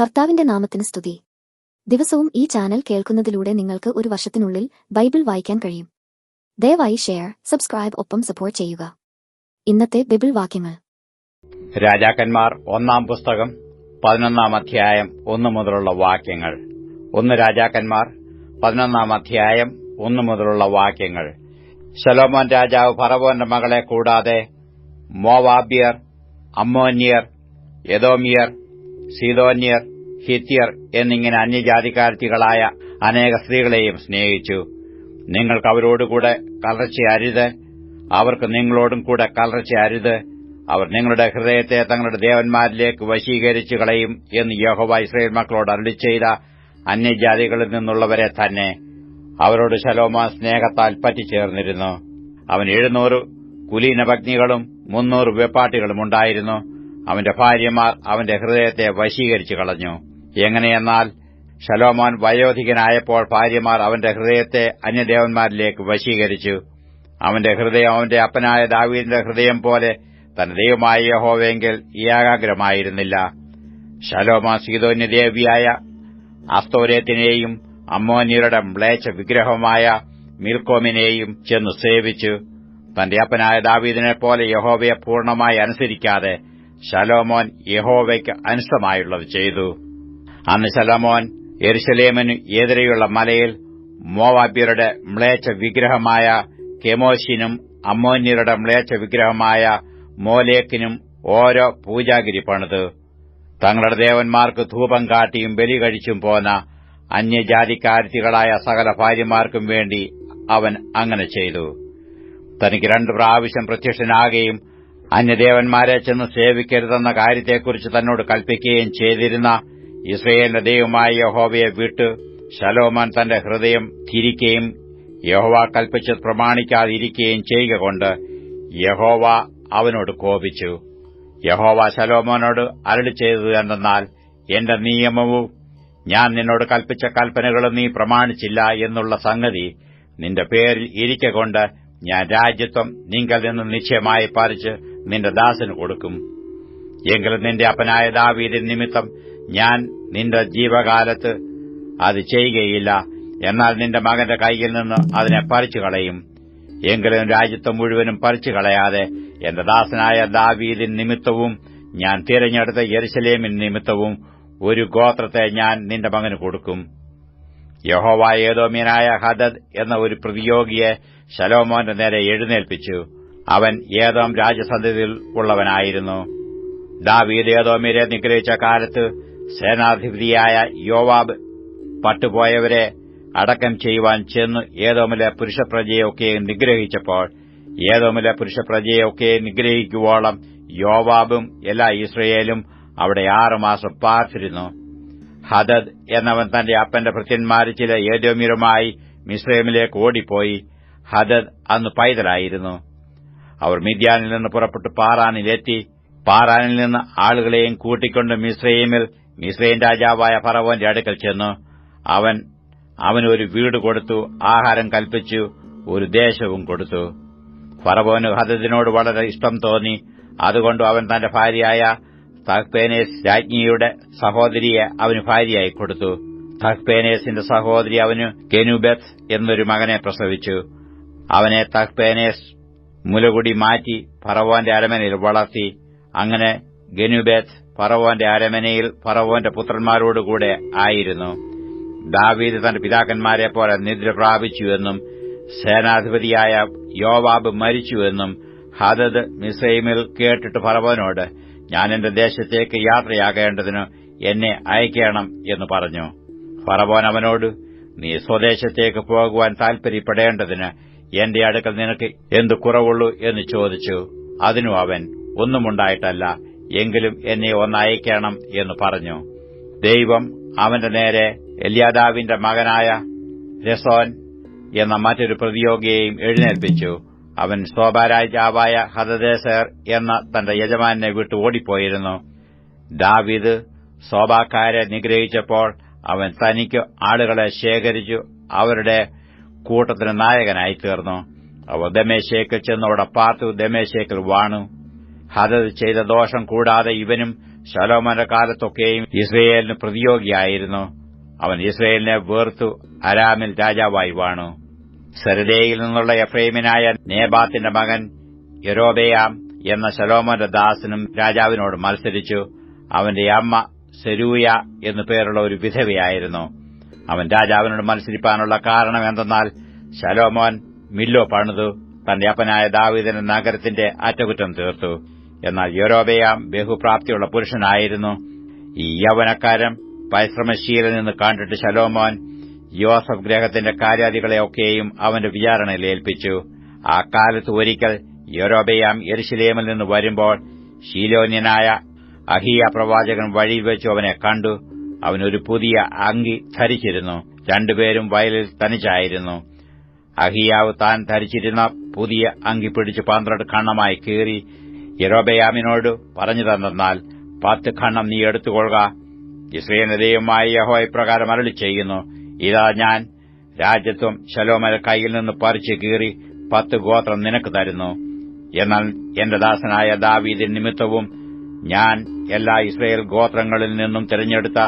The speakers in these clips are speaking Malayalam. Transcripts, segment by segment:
കർത്താവിന്റെ നാമത്തിന് സ്തുതി. ദിവസവും ഈ ചാനൽ കേൾക്കുന്നതിലൂടെ നിങ്ങൾക്ക് ഒരു വർഷത്തിനുള്ളിൽ ബൈബിൾ വായിക്കാൻ കഴിയും. ദയവായി ഷെയർ സബ്സ്ക്രൈബ് ഒപ്പം സപ്പോർട്ട് ചെയ്യുക. ഇന്നത്തെ ബൈബിൾ വാക്യങ്ങൾ. രാജാക്കന്മാർ ഒന്നാം പുസ്തകം പതിനൊന്നാം അധ്യായം ഒന്നു മുതലുള്ള വാക്യങ്ങൾ. ഒന്ന് രാജാക്കന്മാർ പതിനൊന്നാം അധ്യായം ഒന്നു മുതലുള്ള വാക്യങ്ങൾ. ശലോമോൻ രാജാവ് ഫറവോന്റെ മകളെ കൂടാതെ മോവാബിയർ അമ്മോന്യർ യദോമിയർ സീതോന്യർ ഹിത്യർ എന്നിങ്ങനെ അന്യജാതിക്കാരത്തികളായ അനേക സ്ത്രീകളെയും സ്നേഹിച്ചു. നിങ്ങൾക്ക് അവരോടുകൂടെ കലർച്ച അരുത്. അവർക്ക് നിങ്ങളോടും കൂടെ കലർച്ച അരുത്. അവർ നിങ്ങളുടെ ഹൃദയത്തെ തങ്ങളുടെ ദേവന്മാരിലേക്ക് വശീകരിച്ചു കളയും എന്ന് യഹോവ ഇസ്രയേൽ മക്കളോട് അരളി ചെയ്ത അന്യജാതികളിൽ നിന്നുള്ളവരെ തന്നെ അവരോട് ശലോമ സ്നേഹത്താൽ പറ്റിച്ചേർന്നിരുന്നു. അവൻ എഴുന്നൂറ് കുലീനഭഗ്നികളും മുന്നൂറ് വെപ്പാട്ടികളും ഉണ്ടായിരുന്നു. അവന്റെ ഭാര്യമാർ അവന്റെ ഹൃദയത്തെ വശീകരിച്ചു കളഞ്ഞു. എങ്ങനെയെന്നാൽ ഷലോമോൻ വയോധികനായപ്പോൾ ഭാര്യമാർ അവന്റെ ഹൃദയത്തെ അന്യദേവന്മാരിലേക്ക് വശീകരിച്ചു. അവന്റെ ഹൃദയം അവന്റെ അപ്പനായ ദാവീദിന്റെ ഹൃദയം പോലെ തന്റെ ദൈവമായ യഹോവെങ്കിൽ ഏകാഗ്രമായിരുന്നില്ല. ശലോമ സീതോന്യദേവിയായ അസ്തോരത്തിനെയും അമ്മോന്യരുടെ മ്ലേച്ഛ വിഗ്രഹമായ മിൽക്കോമിനെയും ചെന്ന് സേവിച്ചു. തന്റെ അപ്പനായ ദാവീദിനെ പോലെ യഹോവയെ പൂർണമായി അനുസരിക്കാതെ ശലോമോൻ യഹോവയ്ക്ക് അനുസമായുള്ളത് ചെയ്തു. അന്ന് ശലോമോൻ എരുസലേമിന് എതിരെയുള്ള മലയിൽ മോവാബ്യരുടെ മ്ലേച്ഛ വിഗ്രഹമായ കെമോശിനും അമ്മോന്യരുടെ മ്ലേച്ഛ വിഗ്രഹമായ മോലേക്കിനും ഓരോ പൂജാഗിരി പണിത്. തങ്ങളുടെ ദേവന്മാർക്ക് ധൂപം കാട്ടിയും ബലി കഴിച്ചും പോന്ന അന്യജാതിക്കാരത്തികളായ സകല ഭാര്യമാർക്കും വേണ്ടി അവൻ അങ്ങനെ ചെയ്തു. തനിക്ക് രണ്ടു പ്രാവശ്യം പ്രത്യക്ഷനാകുകയും അന്യദേവന്മാരെ ചെന്ന് സേവിക്കരുതെന്ന കാര്യത്തെക്കുറിച്ച് തന്നോട് കൽപ്പിക്കുകയും ചെയ്തിരുന്ന ഇസ്രയേലിന്റെ ദൈവമായ യഹോവയെ വിട്ട് ശലോമാൻ തന്റെ ഹൃദയം തിരിക്കുകയും യഹോവ കൽപ്പിച്ച് പ്രമാണിക്കാതിരിക്കുകയും ചെയ്യുക കൊണ്ട് യഹോവ അവനോട് കോപിച്ചു. യഹോവ ശലോമോനോട് അരളി ചെയ്തത് എന്തെന്നാൽ എന്റെ നിയമവും ഞാൻ നിന്നോട് കൽപ്പിച്ച കൽപ്പനകളും നീ പ്രമാണിച്ചില്ല എന്നുള്ള സംഗതി നിന്റെ പേരിൽ ഇരിക്കൊണ്ട് ഞാൻ രാജ്യത്വം നിങ്ങൾ നിന്ന് നിശ്ചയമായി പറിച്ച് നിന്റെ ദാസന് കൊടുക്കും. എങ്കിലും നിന്റെ അപ്പനായ ദാവീദിൻ നിമിത്തം ഞാൻ നിന്റെ ജീവകാലത്ത് അത് ചെയ്യുകയില്ല. എന്നാൽ നിന്റെ മകന്റെ കൈയിൽ നിന്ന് അതിനെ പറിച്ചു കളയും. എങ്കിലും രാജ്യത്വം മുഴുവനും പറിച്ചു കളയാതെ എന്റെ ദാസനായ ദാവീദിൻ നിമിത്തവും ഞാൻ തിരഞ്ഞെടുത്ത യെരുസലേമിൻ നിമിത്തവും ഒരു ഗോത്രത്തെ ഞാൻ നിന്റെ മകന് കൊടുക്കും. യഹോവ ഏതോമ്യനായ ഹദദ് എന്ന ഒരു പ്രതിയോഗിയെ ശലോമോന്റെ നേരെ എഴുന്നേൽപ്പിച്ചു. അവൻ ഏതോം രാജസന്ധതിയിൽ ഉള്ളവനായിരുന്നു. ദാവീദ് ഏതോമിരെ നിഗ്രഹിച്ച കാലത്ത് സേനാധിപതിയായ യോവാബ് പട്ടുപോയവരെ അടക്കം ചെയ്യുവാൻ ചെന്ന് ഏതോമിലെ പുരുഷപ്രജയൊക്കെ നിഗ്രഹിച്ചപ്പോൾ. ഏതോമിലെ പുരുഷപ്രജയൊക്കെ നിഗ്രഹിക്കുവോളം യോവാബും എല്ലാ ഇസ്രയേലും അവിടെ ആറുമാസം പാർത്തിരുന്നു. ഹദദ് എന്നവൻ തന്റെ അപ്പന്റെ ഭൃത്യന്മാരിൽ ചില ഏതോമിരുമായി മിസ്രൈമിലേക്ക് ഓടിപ്പോയി. ഹദദ് അന്ന് പൈതലായിരുന്നു. അവർ മിദ്യാനിൽ നിന്ന് പുറപ്പെട്ട് പാറാനിലെത്തി പാറാനിൽ നിന്ന് ആളുകളെയും കൂട്ടിക്കൊണ്ട് മിസ്രൈമിൽ മിശ്രയിൻ രാജാവായ ഫറവോന്റെ അടുക്കൽ ചെന്നു. അവൻ അവനൊരു വീട് കൊടുത്തു ആഹാരം കൽപ്പിച്ചു ഒരു ദേശവും കൊടുത്തു. ഫറവോന് ഹദദിനോട് വളരെ ഇഷ്ടം തോന്നി. അതുകൊണ്ട് അവൻ തന്റെ ഭാര്യയായ തഹ്പേനേസ് രാജ്ഞിയുടെ സഹോദരിയെ അവന് ഭാര്യയായി കൊടുത്തു. തഹ്പേനേസിന്റെ സഹോദരി അവന് കെനുബെത്ത് എന്നൊരു മകനെ പ്രസവിച്ചു. അവനെ തഹ്പേനേസ് മുലകുടി മാറ്റി ഫറവോന്റെ അരമനയിൽ വളർത്തി. അങ്ങനെ ഗനുബേത്ത് ഫറവോന്റെ അരമനയിൽ ഫറവോന്റെ പുത്രന്മാരോടുകൂടെ ആയിരുന്നു. ദാവീദ് തന്റെ പിതാക്കന്മാരെ പോലെ നിദ്ര പ്രാപിച്ചുവെന്നും സേനാധിപതിയായ യോവാബ് മരിച്ചുവെന്നും ഹദദ് മിസൈമിൽ കേട്ടിട്ട് ഫറവോനോട് ഞാൻ എന്റെ ദേശത്തേക്ക് യാത്രയാകേണ്ടതിന് എന്നെ അയക്കണം എന്ന് പറഞ്ഞു. ഫറവോൻ അവനോട് നീ സ്വദേശത്തേക്ക് പോകുവാൻ താൽപര്യപ്പെടേണ്ടതിന് എന്റെ അടുക്കൽ നിനക്ക് എന്തു കുറവുള്ളൂ എന്ന് ചോദിച്ചു. അതിനു അവൻ ഒന്നുമുണ്ടായിട്ടല്ല എങ്കിലും എന്നെ ഒന്നയക്കണം എന്ന് പറഞ്ഞു. ദൈവം അവന്റെ നേരെ എല്യാദാവിന്റെ മകനായ രസോൻ എന്ന മറ്റൊരു പ്രതിയോഗിയെയും എഴുന്നേൽപ്പിച്ചു. അവൻ ശോഭാരാജാവായ ഹദദേശർ എന്ന തന്റെ യജമാനെ വിട്ടു ഓടിപ്പോയിരുന്നു. ദാവിദ് ശോഭാക്കാരെ നിഗ്രഹിച്ചപ്പോൾ അവൻ തനിക്ക് ആളുകളെ ശേഖരിച്ചു അവരുടെ കൂട്ടത്തിന് നായകനായി തീർന്നു. അവർ ദമേശേക്കിൽ ചെന്ന് അവിടെ പാർത്തു ദമേശേക്കിൽ വാണു. ഹദത് ചെയ്ത ദോഷം കൂടാതെ ഇവനും ശലോമന്റെ കാലത്തൊക്കെയും ഇസ്രയേലിന് പ്രതിയോഗിയായിരുന്നു. അവൻ ഇസ്രയേലിനെ വേർത്തു അരാമിൽ രാജാവായി വാണു. സരദേയിൽ നിന്നുള്ള എഫ്രൈമിനായ നേബാത്തിന്റെ മകൻ യരോബയാം എന്ന ശലോമന്റെ ദാസനും രാജാവിനോട് മത്സരിച്ചു. അവന്റെ അമ്മ സെരൂയ എന്നു പേരുള്ള ഒരു വിധവയായിരുന്നു. അവൻ രാജാവിനോട് മത്സരിപ്പാനുള്ള കാരണം എന്തെന്നാൽ ശലോമോൻ മില്ലോ പണിതു. തന്റെ അപ്പനായ ദാവീദിന്റെ നഗരത്തിന്റെ അറ്റകുറ്റം തീർത്തു. എന്നാൽ യൊരോബയാം ബഹുപ്രാപ്തിയുള്ള പുരുഷനായിരുന്നു. ഈ യൗവനക്കാരൻ പരിശ്രമശീലനെന്ന് കണ്ടിട്ട് ശലോമോൻ യോസഫ് ഗ്രഹത്തിന്റെ കാര്യാദികളെയൊക്കെയും അവന്റെ വിചാരണയിൽ ഏൽപ്പിച്ചു. ആ കാലത്ത് ഒരിക്കൽ യൊരോബയാം യെരുശലേമിൽ നിന്ന് വരുമ്പോൾ ശീലോന്യനായ അഹിയ പ്രവാചകൻ വഴിയിൽ വെച്ചു അവനെ കണ്ടു. അവനൊരു പുതിയ അങ്കി ധരിച്ചിരുന്നു. രണ്ടുപേരും വയലിൽ തനിച്ചായിരുന്നു. അഹിയാവ് താൻ ധരിച്ചിരുന്ന പുതിയ അങ്കി പിടിച്ച് പന്ത്രണ്ട് ഖണ്ണമായി കീറി യറോബയാമിനോട് പറഞ്ഞു തന്നാൽ പത്ത് ഖണ്ണം നീ എടുത്തുകൊള്ളുക. ഇസ്രയേലിന്റെ ദൈവമായ യഹോ ഇപ്രകാരം അരളി ചെയ്യുന്നു. ഇതാ ഞാൻ രാജ്യത്വം ശലോമല കയ്യിൽ നിന്ന് പറിച്ചു കീറി പത്ത് ഗോത്രം നിനക്ക് തരുന്നു. എന്നാൽ എന്റെ ദാസനായ ദാവീദിൻ നിമിത്തവും ഞാൻ എല്ലാ ഇസ്രയേൽ ഗോത്രങ്ങളിൽ നിന്നും തിരഞ്ഞെടുത്ത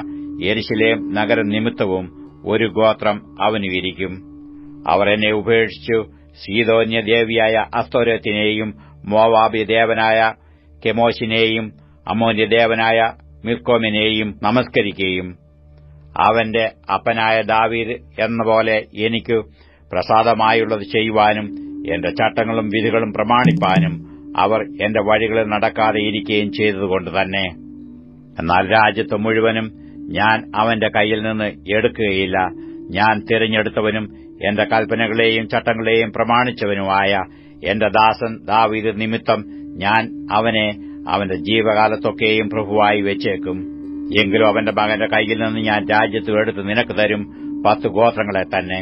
യെരുശലേം നഗരം നിമിത്തവും ഒരു ഗോത്രം അവന് വിരിക്കും. അവർ എന്നെ ഉപേക്ഷിച്ചു. സീതോന്യ ദേവിയായ അസ്തോരത്തിനെയും മോവാബി ദേവനായ കെമോശിനെയും അമോന്യ ദേവനായ മിർക്കോമിനെയും നമസ്കരിക്കുകയും അവന്റെ അപ്പനായ ദാവീദ് എന്ന പോലെ എനിക്ക് പ്രസാദമായുള്ളത് ചെയ്യുവാനും എന്റെ ചട്ടങ്ങളും വിധികളും പ്രമാണിപ്പാനും അവർ എന്റെ വഴികളിൽ നടക്കാതെ ഇരിക്കുകയും ചെയ്തതുകൊണ്ട് തന്നെ. എന്നാൽ രാജ്യത്ത് മുഴുവനും ഞാൻ അവന്റെ കയ്യിൽ നിന്ന് എടുക്കുകയില്ല. ഞാൻ തിരഞ്ഞെടുത്തവനും എന്റെ കൽപ്പനകളെയും ചട്ടങ്ങളെയും പ്രമാണിച്ചവനുമായ എന്റെ ദാസൻ ദാവീദ് നിമിത്തം ഞാൻ അവനെ അവന്റെ ജീവകാലത്തൊക്കെയും പ്രഭുവായി വെച്ചേക്കും. എങ്കിലും അവന്റെ മകന്റെ കയ്യിൽ നിന്ന് ഞാൻ രാജ്യത്ത് എടുത്ത് നിനക്ക് തരും പത്ത് ഗോത്രങ്ങളെ തന്നെ.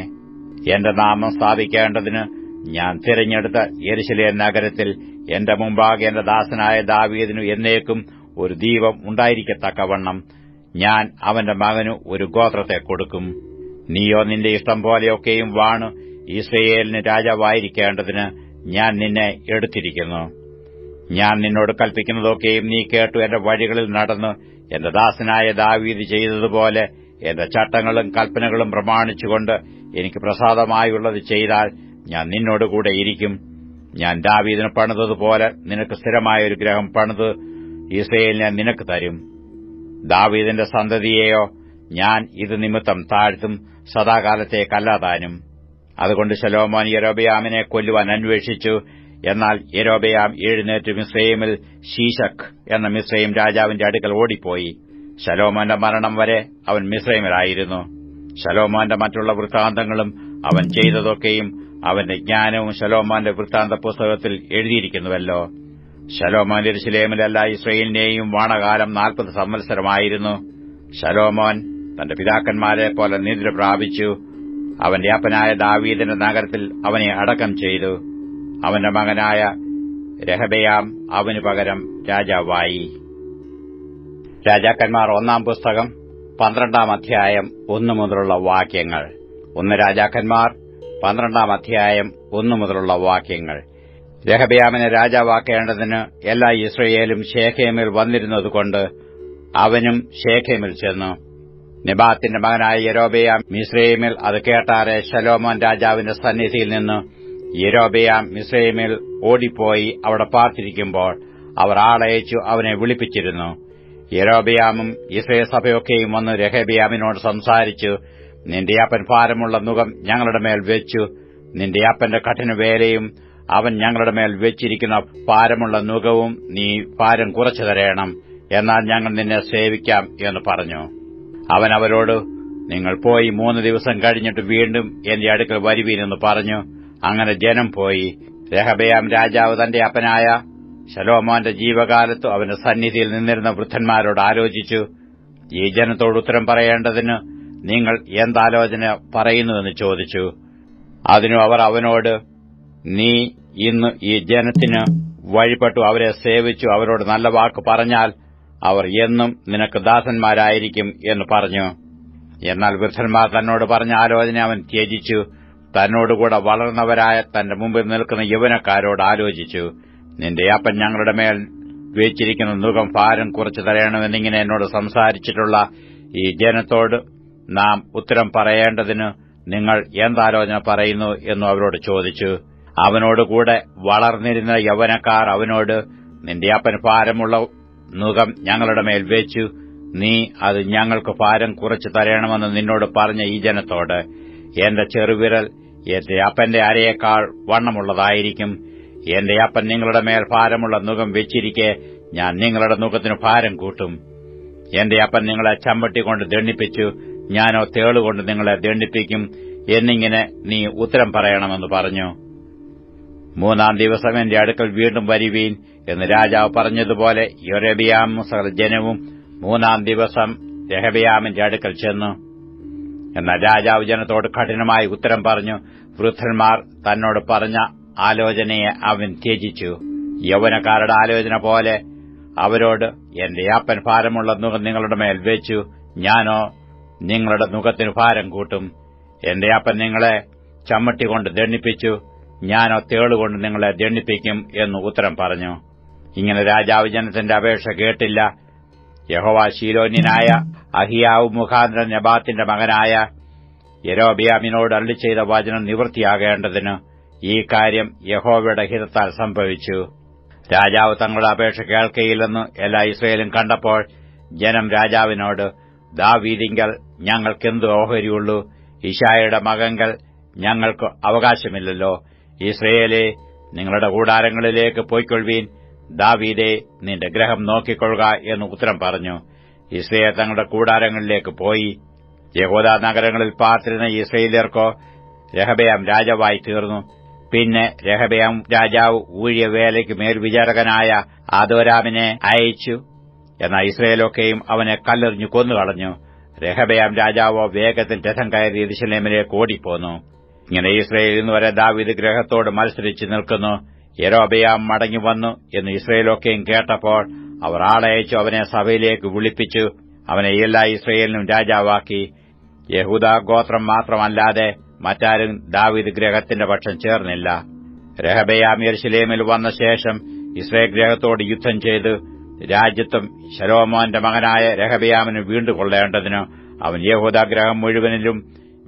എന്റെ നാമം സ്ഥാപിക്കേണ്ടതിന് ഞാൻ തിരഞ്ഞെടുത്ത യെരുശലേം നഗരത്തിൽ എന്റെ മുമ്പാകെ എന്റെ ദാസനായ ദാവീദിനു എന്നേക്കും ഒരു ദീപം ഉണ്ടായിരിക്കത്തക്കവണ്ണം. ഞാൻ അവന്റെ മകനു ഒരു ഗോത്രത്തെ കൊടുക്കും. നീയോ നിന്റെ ഇഷ്ടം പോലെയൊക്കെയും വാണ്. ഇസ്രയേലിന് രാജാവായിരിക്കേണ്ടതിന് ഞാൻ നിന്നെ എടുത്തിരിക്കുന്നു. ഞാൻ നിന്നോട് കൽപ്പിക്കുന്നതൊക്കെയും നീ കേട്ടു എന്റെ വഴികളിൽ നടന്ന്. എന്റെ ദാസനായ ദാവീദ് ചെയ്തതുപോലെ എന്റെ ചട്ടങ്ങളും കൽപ്പനകളും പ്രമാണിച്ചുകൊണ്ട് എനിക്ക് പ്രസാദമായുള്ളത് ചെയ്താൽ ഞാൻ നിന്നോടുകൂടെ ഇരിക്കും. ഞാൻ ദാവീദിന് പണിതതുപോലെ നിനക്ക് സ്ഥിരമായ ഒരു ഗ്രഹം പണിത് ഇസ്രയേലിനെ നിനക്ക് തരും. ദാവീദിന്റെ സന്തതിയെയോ ഞാൻ ഇത് നിമിത്തം താഴ്ത്തും സദാകാലത്തെ കല്ലാതാനും അതുകൊണ്ട് ശലോമോൻ യരോബയാമിനെ കൊല്ലുവാൻ അന്വേഷിച്ചു. എന്നാൽ യരോബയാം എഴുന്നേറ്റ് മിസ്രൈമിൽ ശീശക് എന്ന മിസ്രൈം രാജാവിന്റെ അടുക്കൽ ഓടിപ്പോയി. ശലോമോന്റെ മരണം വരെ അവൻ മിസ്രൈമിലായിരുന്നു ശലോമോന്റെ മറ്റുള്ള വൃത്താന്തങ്ങളും അവൻ ചെയ്തതൊക്കെയും അവന്റെ ജ്ഞാനവും ശലോമോന്റെ വൃത്താന്ത പുസ്തകത്തിൽ എഴുതിയിരിക്കുന്നുവല്ലോ. ശലോമോൻ എരുശലേമിലല്ല ഇസ്രയേലിനെയും വാണകാലം നാൽപ്പത് സംവത്സരമായിരുന്നു. ശലോമോൻ തന്റെ പിതാക്കന്മാരെ പോലെ നിദ്ര പ്രാപിച്ചു. അവന്റെ അപ്പനായ ദാവീദിന്റെ നഗരത്തിൽ അവനെ അടക്കം ചെയ്തു. അവന്റെ മകനായ രഹബയാം അവനു പകരം രാജാവായി. രാജാക്കന്മാർ ഒന്നാം പുസ്തകം പന്ത്രണ്ടാം അധ്യായം ഒന്നു മുതലുള്ള വാക്യങ്ങൾ. ഒന്ന് രാജാക്കന്മാർ പന്ത്രണ്ടാം അധ്യായം ഒന്നു മുതലുള്ള വാക്യങ്ങൾ. രഹബയാമിനെ രാജാവാക്കേണ്ടതിന് എല്ലാ ഇസ്രയേലും ഷേഖേമിൽ വന്നിരുന്നതുകൊണ്ട് അവനും ഷേഖേമിൽ ചെന്നു. നിബാത്തിന്റെ മകനായ യരോബയാം മിസ്രൈമിൽ അത് കേട്ടാറെ ശലോമോൻ രാജാവിന്റെ സന്നിധിയിൽ നിന്ന് യരോബയാം മിസ്രൈമിൽ ഓടിപ്പോയി അവിടെ പാർത്തിരിക്കുമ്പോൾ അവർ ആളയച്ചു അവനെ വിളിപ്പിച്ചിരുന്നു. യരോബയാമും ഇസ്രയേൽ സഭയൊക്കെയും വന്ന് രഹബിയാമിനോട് സംസാരിച്ചു നിന്റെ അപ്പൻ ഭാരമുള്ള മുഖം ഞങ്ങളുടെ മേൽ വെച്ചു നിന്റെ അപ്പന്റെ കഠിനവേലയും അവൻ ഞങ്ങളുടെ മേൽ വെച്ചിരിക്കുന്ന ഭാരമുള്ള നുകവും നീ ഭാരം കുറച്ചു തരയണം എന്നാൽ ഞങ്ങൾ നിന്നെ സേവിക്കാം എന്ന് പറഞ്ഞു. അവൻ അവരോട് നിങ്ങൾ പോയി മൂന്ന് ദിവസം കഴിഞ്ഞിട്ട് വീണ്ടും എന്റെ അടുക്കൽ വരുവീനെന്ന് പറഞ്ഞു. അങ്ങനെ ജനം പോയി. രഹബയാം രാജാവ് തന്റെ അപ്പനായ ശലോമോന്റെ ജീവകാലത്ത് അവന്റെ സന്നിധിയിൽ നിന്നിരുന്ന വൃദ്ധന്മാരോട് ആലോചിച്ചു. ഈ ജനത്തോട് ഉത്തരം പറയേണ്ടതിന് നിങ്ങൾ എന്താലോചന പറയുന്നുവെന്ന് ചോദിച്ചു. അതിനു അവർ അവനോട് നീ ഇന്ന് ഈ ജനത്തിന് വഴിപ്പെട്ടു അവരെ സേവിച്ചു അവരോട് നല്ല വാക്ക് പറഞ്ഞാൽ അവർ എന്നും നിനക്ക് ദാസന്മാരായിരിക്കും എന്ന് പറഞ്ഞു. എന്നാൽ വൃദ്ധന്മാർ തന്നോട് പറഞ്ഞ ആലോചന അവൻ ത്യജിച്ചു. തന്നോടുകൂടെ വളർന്നവരായ തന്റെ മുമ്പിൽ നിൽക്കുന്ന യൗവനക്കാരോട് ആലോചിച്ചു. നിന്റെ അപ്പൻ ഞങ്ങളുടെ മേൽ വെച്ചിരിക്കുന്ന നുഖം ഭാരം കുറച്ചു തരയണമെന്നിങ്ങനെ എന്നോട് സംസാരിച്ചിട്ടുള്ള ഈ ജനത്തോട് നാം ഉത്തരം പറയേണ്ടതിന് നിങ്ങൾ എന്താലോചന പറയുന്നു എന്നു അവരോട് ചോദിച്ചു. അവനോടുകൂടെ വളർന്നിരുന്ന യൗവനക്കാർ അവനോട് നിന്റെ അപ്പൻ ഭാരമുള്ള നുഖം ഞങ്ങളുടെ മേൽ വെച്ചു. നീ അത് ഞങ്ങൾക്ക് ഭാരം കുറച്ച് തരണമെന്ന് നിന്നോട് പറഞ്ഞ ഈ ജനത്തോട് എന്റെ ചെറുവിരൽ എന്റെ അപ്പന്റെ അരയേക്കാൾ വണ്ണമുള്ളതായിരിക്കും. എന്റെ അപ്പൻ നിങ്ങളുടെ മേൽ ഭാരമുള്ള നുഖം വെച്ചിരിക്കെ ഞാൻ നിങ്ങളുടെ നുഖത്തിന് ഭാരം കൂട്ടും. എന്റെ അപ്പൻ നിങ്ങളെ ചമ്മട്ടി കൊണ്ട് ദണ്ഡിപ്പിച്ചു. ഞാനോ തേളുകൊണ്ട് നിങ്ങളെ ദണ്ഡിപ്പിക്കും എന്നിങ്ങനെ നീ ഉത്തരം പറയണമെന്ന് പറഞ്ഞു. മൂന്നാം ദിവസം എന്റെ അടുക്കൽ വീണ്ടും വരുവീൻ എന്ന് രാജാവ് പറഞ്ഞതുപോലെ യൊരബിയാം സർജനവും ജനവും മൂന്നാം ദിവസം രഹബിയാമിന്റെ അടുക്കൽ ചെന്നു. എന്നാൽ രാജാവ് ജനത്തോട് കഠിനമായി ഉത്തരം പറഞ്ഞു വൃദ്ധന്മാർ തന്നോട് പറഞ്ഞ ആലോചനയെ അവൻ ത്യജിച്ചു. യൗവനക്കാരുടെ ആലോചന പോലെ അവരോട് എന്റെ അപ്പൻ ഭാരമുള്ള നുഖം നിങ്ങളുടെ മേൽ വെച്ചു. ഞാനോ നിങ്ങളുടെ നുഖത്തിന് ഭാരം കൂട്ടും. എന്റെ അപ്പൻ നിങ്ങളെ ചമ്മട്ടി കൊണ്ട് ഞാനോ തേളുകൊണ്ട് നിങ്ങളെ ദണ്ഡിപ്പിക്കും എന്ന് ഉത്തരം പറഞ്ഞു. ഇങ്ങനെ രാജാവ് ജനത്തിന്റെ അപേക്ഷ കേട്ടില്ല. യഹോവ ശീലോന്യനായ അഹിയാവ് മുഖാന്തരം നബാത്തിന്റെ മകനായ യരോബിയാമിനോട് അള്ളി ചെയ്ത വചനം നിവൃത്തിയാകേണ്ടതിന് ഈ കാര്യം യഹോവയുടെ ഹിതത്താൽ സംഭവിച്ചു. രാജാവ് തങ്ങളുടെ അപേക്ഷ കേൾക്കയില്ലെന്ന് എല്ലാ ഇസ്രയേലും കണ്ടപ്പോൾ ജനം രാജാവിനോട് ദാവീതിങ്കൽ ഞങ്ങൾക്കെന്ത് ഓഹരിയുള്ളൂ? ഇഷായുടെ മകങ്കൽ ഞങ്ങൾക്ക് അവകാശമില്ലല്ലോ. ഇസ്രയേലെ നിങ്ങളുടെ കൂടാരങ്ങളിലേക്ക് പോയിക്കൊള്ളുവീൻ. ദാവീദെ നിന്റെ ഗ്രഹം നോക്കിക്കൊള്ളുക എന്ന് ഉത്തരം പറഞ്ഞു. ഇസ്രയേൽ തങ്ങളുടെ കൂടാരങ്ങളിലേക്ക് പോയി. യഹോദ നഗരങ്ങളിൽ പാർത്തിരുന്ന ഇസ്രയേലിയർക്കോ രഹബയാം രാജാവായി തീർന്നു. പിന്നെ രഹബയാം രാജാവ് ഊഴിയ വേലയ്ക്ക് മേൽവിചാരകനായ ആദോരാമിനെ അയച്ചു. എന്നാൽ ഇസ്രയേലൊക്കെയും അവനെ കല്ലെറിഞ്ഞു കൊന്നുകളഞ്ഞു. രഹബയാം രാജാവോ വേഗത്തിൽ രഥം കയറി ഇരുശലേമിലേക്ക് ഓടിപ്പോന്നു. ഇങ്ങനെ ഇസ്രയേലിൽ നിന്ന് വരെ ദാവിദ് ഗ്രഹത്തോട് മത്സരിച്ച് നിൽക്കുന്നു. യരോബയാം മടങ്ങി വന്നു എന്ന് ഇസ്രയേലൊക്കെയും കേട്ടപ്പോൾ അവർ ആളയച്ചു അവനെ സഭയിലേക്ക് വിളിപ്പിച്ചു. അവനെ എല്ലാ ഇസ്രയേലിനും രാജാവാക്കി. യഹൂദ ഗോത്രം മാത്രമല്ലാതെ മറ്റാരും ദാവീദ് ഗ്രഹത്തിന്റെ പക്ഷം ചേർന്നില്ല. രഹബയാം യർശിലേമിൽ വന്ന ശേഷം ഇസ്രയേൽ ഗ്രഹത്തോട് യുദ്ധം ചെയ്ത്. രാജ്യത്തും ശലോമോന്റെ മകനായ രഹബയാമിന് വീണ്ടുകൊള്ളേണ്ടതിന് അവൻ യഹൂദാഗ്രഹം മുഴുവനിലും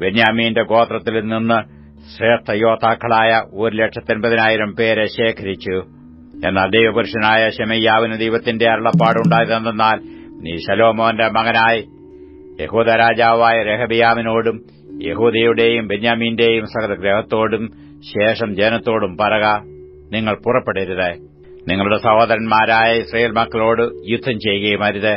ബെന്യാമീന്റെ ഗോത്രത്തിൽ നിന്ന് ശ്രേഷ്ഠ യോദ്ധാക്കളായ ഒരു ലക്ഷത്തെൺപതിനായിരം പേരെ ശേഖരിച്ചു. എന്നാൽ ദൈവപുരുഷനായ ശമയ്യാവിന് ദൈവത്തിന്റെ അരുളപ്പാടുണ്ടായതെന്നാൽ നീ ശലോമോന്റെ മകനായി യഹൂദ രാജാവായ രഹബിയാമിനോടും യഹൂദയുടെയും ബെന്യാമീന്റെയും സകല ഗ്രഹത്തോടും ശേഷം ജനത്തോടും പറക നിങ്ങൾ പുറപ്പെടരുത്. നിങ്ങളുടെ സഹോദരന്മാരായ ഇസ്രയേൽ മക്കളോട് യുദ്ധം ചെയ്യുകയും അരുത്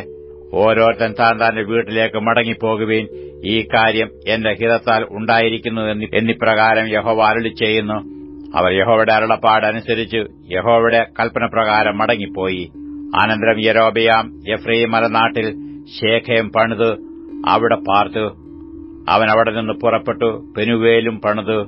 ഓരോരുത്തൻ താൻ താന്റെ വീട്ടിലേക്ക് മടങ്ങിപ്പോകുവീൻ ഈ കാര്യം എന്റെ ഹിതത്താൽ ഉണ്ടായിരിക്കുന്നു എന്നിപ്രകാരം യഹോവ അരളി ചെയ്യുന്നു. അവർ യഹോവയുടെ അരുളപ്പാടനുസരിച്ച് യഹോവയുടെ കൽപ്പനപ്രകാരം മടങ്ങിപ്പോയി. അനന്തരം യരോബിയാം എഫ്രൈം മലനാട്ടിൽ ശേഖയം പണിത് അവിടെ പാർത്തു. അവൻ അവിടെ നിന്ന് പുറപ്പെട്ടു പെനുവേലും പണിത്.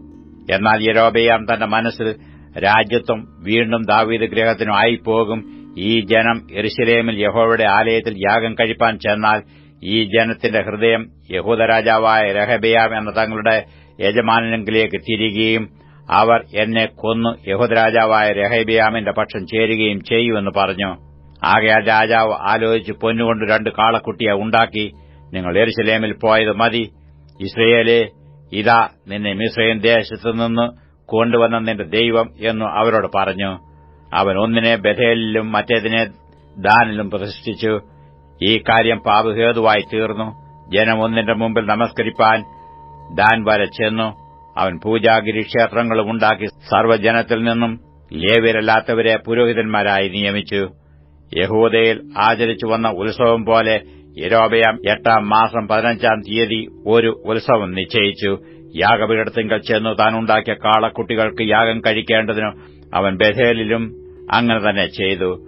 എന്നാൽ യരോബിയാം തന്റെ മനസ്സിൽ രാജ്യത്വം വീണ്ടും ദാവീദ് ഗ്രഹത്തിനും ആയിപ്പോകും. ഈ ജനം എരുശലേമിൽ യഹോവയുടെ ആലയത്തിൽ യാഗം കഴിപ്പാൻ ചെന്നാൽ ഈ ജനത്തിന്റെ ഹൃദയം യഹൂദരാജാവായ രഹബിയാം എന്ന തങ്ങളുടെ യജമാനനെങ്കിലേക്ക് തിരികുകയും അവർ എന്നെ കൊന്നു യഹൂദരാജാവായ രഹബിയാമിന്റെ പക്ഷം ചേരുകയും ചെയ്യുമെന്ന് പറഞ്ഞു. ആകയാൽ രാജാവ് ആലോചിച്ച് പൊന്നുകൊണ്ട് രണ്ട് കാളക്കുട്ടിയെ ഉണ്ടാക്കി നിങ്ങൾ എരുശലേമിൽ പോയത് മതി. ഇസ്രയേലെ ഇതാ നിന്നെ മിശ്രയും ദേശത്തുനിന്ന് കൊണ്ടുവന്ന നിന്റെ ദൈവം എന്നു അവരോട് പറഞ്ഞു. അവൻ ഒന്നിനെ ബഥേലിലും മറ്റേതിനെ ദാനിലും പ്രതിഷ്ഠിച്ചു. ഈ കാര്യം പാപഹേതുവായി തീർന്നു. ജനം ഒന്നിന്റെ മുമ്പിൽ നമസ്കരിപ്പാൻ ദാൻ വരെ ചെന്നു. അവൻ പൂജാഗിരി ക്ഷേത്രങ്ങളും ഉണ്ടാക്കി സർവജനത്തിൽ നിന്നും ലേവ്യരല്ലാത്തവരെ പുരോഹിതന്മാരായി നിയമിച്ചു. യഹൂദയിൽ ആചരിച്ചു വന്ന ഉത്സവം പോലെ യരോബയാം എട്ടാം മാസം പതിനഞ്ചാം തീയതി ഒരു ഉത്സവം നിശ്ചയിച്ചു. യാഗപീഠത്തിങ്കൽ ചെന്നു താനുണ്ടാക്കിയ കാളക്കുട്ടികൾക്ക് യാഗം കഴിക്കേണ്ടതിനു അവൻ ബഥേലിലും അങ്ങനെ തന്നെ ചെയ്തു.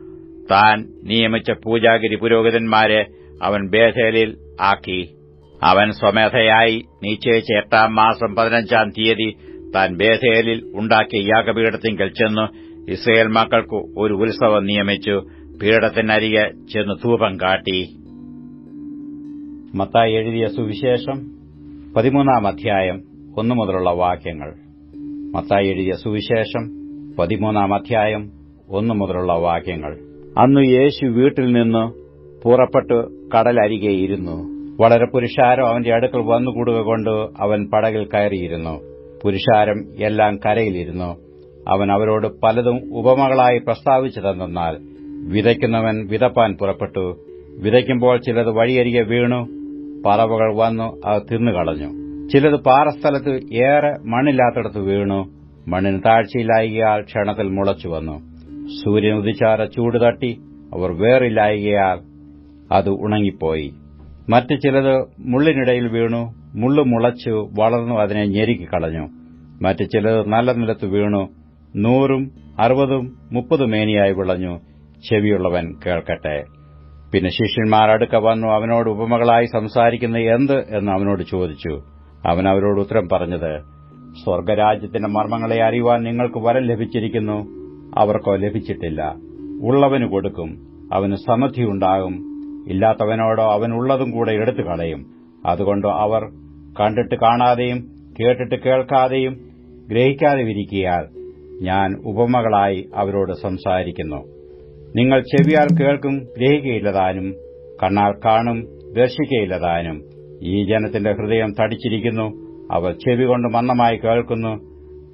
താൻ നിയമിച്ച പൂജാഗിരി പുരോഹിതന്മാരെ അവൻ ബേഥേലിൽ ആക്കി. അവൻ സ്വമേധയായി നിശ്ചയിച്ച എട്ടാം മാസം പതിനഞ്ചാം തീയതി താൻ ബേഥേലിൽ ഉണ്ടാക്കിയ യാഗപീഠത്തിങ്കൽ ചെന്നു. ഇസ്രയേൽ മക്കൾക്ക് ഒരു ഉത്സവം നിയമിച്ചു. പീഠത്തിനരികെ ചെന്ന് ധൂപം കാട്ടി. മത്തായി എഴുതിയ സുവിശേഷം പതിമൂന്നാം അധ്യായം ഒന്നു മുതലുള്ള വാക്യങ്ങൾ. മത്തായി എഴുതിയ സുവിശേഷം പതിമൂന്നാം അധ്യായം ഒന്നു മുതലുള്ള വാക്യങ്ങൾ. അന്ന് യേശു വീട്ടിൽ നിന്ന് പുറപ്പെട്ട് കടലരികെ ഇരുന്നു. വളരെ പുരുഷാരം അവന്റെ അടുക്കൽ വന്നുകൂടുക കൊണ്ട് അവൻ പടകിൽ കയറിയിരുന്നു. പുരുഷാരം എല്ലാം കരയിലിരുന്നു അവൻ അവരോട് പലതും ഉപമകളായി പ്രസ്താവിച്ചതെന്നാൽ വിതയ്ക്കുന്നവൻ വിതപ്പാൻ പുറപ്പെട്ടു. വിതയ്ക്കുമ്പോൾ ചിലത് വഴിയരികെ വീണു. പറവകൾ വന്നു അത് തിന്നുകളഞ്ഞു ചിലത് പാറസ്ഥലത്ത് ഏറെ മണ്ണില്ലാത്തടത്ത് വീണു. മണ്ണിന് താഴ്ചയിലായിയാൽ ക്ഷണത്തിൽ മുളച്ചു വന്നു. സൂര്യൻ ഉദിച്ചാറ ചൂട് തട്ടി അവർ വേറില്ലായകയാൽ അത് ഉണങ്ങിപ്പോയി. മറ്റു ചിലത് മുള്ളിനിടയിൽ വീണു മുള്ളു മുളച്ചു വളർന്നു അതിനെ ഞെരുക്കിക്കളഞ്ഞു മറ്റു ചിലത് നല്ല നിലത്ത് വീണു നൂറും അറുപതും മുപ്പതും മേനിയായി വിളഞ്ഞു. ചെവിയുള്ളവൻ കേൾക്കട്ടെ. പിന്നെ ശിഷ്യന്മാർ അടുക്ക വന്നു അവനോട് ഉപമകളായി സംസാരിക്കുന്ന എന്ത് എന്ന് അവനോട് ചോദിച്ചു. അവൻ അവരോട് ഉത്തരം പറഞ്ഞത് സ്വർഗരാജ്യത്തിന്റെ മർമ്മങ്ങളെ അറിയുവാൻ നിങ്ങൾക്ക് വരം ലഭിച്ചിരിക്കുന്നു. അവർക്കോ ലഭിച്ചിട്ടില്ല. ഉള്ളവന് കൊടുക്കും അവന് സമൃദ്ധിയുണ്ടാകും ഇല്ലാത്തവനോടോ അവനുള്ളതും കൂടെ എടുത്തു കളയും അതുകൊണ്ട് അവർ കണ്ടിട്ട് കാണാതെയും കേട്ടിട്ട് കേൾക്കാതെയും ഗ്രഹിക്കാതെ ഇരിക്കിയാൽ ഞാൻ ഉപമകളായി അവരോട് സംസാരിക്കുന്നു. നിങ്ങൾ ചെവിയാൽ കേൾക്കും ഗ്രഹിക്കയില്ലതാനും കണ്ണാൽ കാണും ദർശിക്കയില്ലതാനും. ഈ ജനത്തിന്റെ ഹൃദയം തടിച്ചിരിക്കുന്നു അവർ ചെവി കൊണ്ട് മന്ദമായി കേൾക്കുന്നു